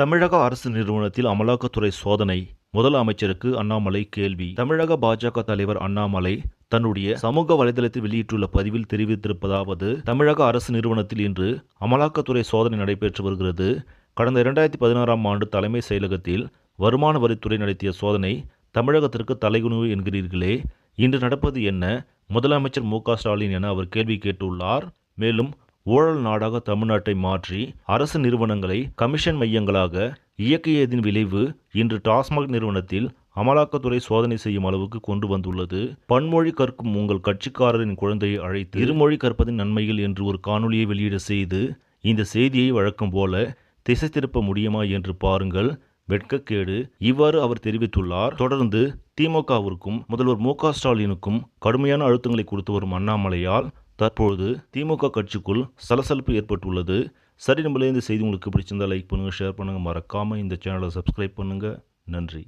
தமிழக அரசு நிறுவனத்தில் அமலாக்கத்துறை சோதனை. முதல் அமைச்சருக்கு அண்ணாமலை கேள்வி. தமிழக பாஜக தலைவர் அண்ணாமலை தன்னுடைய சமூக வலைதளத்தில் வெளியிட்டுள்ள பதிவில் தெரிவித்திருப்பதாவது தமிழக அரசு நிறுவனத்தில் இன்று அமலாக்கத்துறை சோதனை நடைபெற்று வருகிறது. கடந்த இரண்டாயிரத்தி பதினாறாம் ஆண்டு தலைமை செயலகத்தில் வருமான வரித்துறை நடத்திய சோதனை தமிழகத்திற்கு தலைகுனிவு என்கிறீர்களே. இன்று நடப்பது என்ன? முதலமைச்சர் மு க ஸ்டாலின் என அவர் கேள்வி கேட்டுள்ளார். மேலும் ஊழல் நாடாக தமிழ்நாட்டை மாற்றி அரசு நிறுவனங்களை கமிஷன் மையங்களாக இயக்கியதின் விளைவு இன்று டாஸ்மாக் நிறுவனத்தில் அமலாக்கத்துறை சோதனை செய்யும் அளவுக்கு கொண்டு வந்துள்ளது. பன்மொழி கற்கும் உங்கள் கட்சிக்காரரின் குழந்தையை அழைத்து இருமொழி கற்பதின் நன்மைகள் என்று ஒரு காணொலியை வெளியிட செய்து இந்த செய்தியை வழக்கம் போல திசை திருப்ப முடியுமா என்று பாருங்கள். வெட்கக்கேடு. இவ்வாறு அவர் தெரிவித்துள்ளார். தொடர்ந்து திமுகவிற்கும் முதல்வர் மு க ஸ்டாலினுக்கும் கடுமையான அழுத்தங்களை கொடுத்து வரும் அண்ணாமலையால் தற்பொழுது திமுக கட்சிக்குள் சலசலப்பு ஏற்பட்டுள்ளது. சரி நம்மளே இந்த செய்தி உங்களுக்கு பிடிச்சிருந்தா லைக் பண்ணுங்கள் ஷேர் பண்ணுங்கள் மறக்காமல் இந்த சேனலை சப்ஸ்கிரைப் பண்ணுங்கள் நன்றி.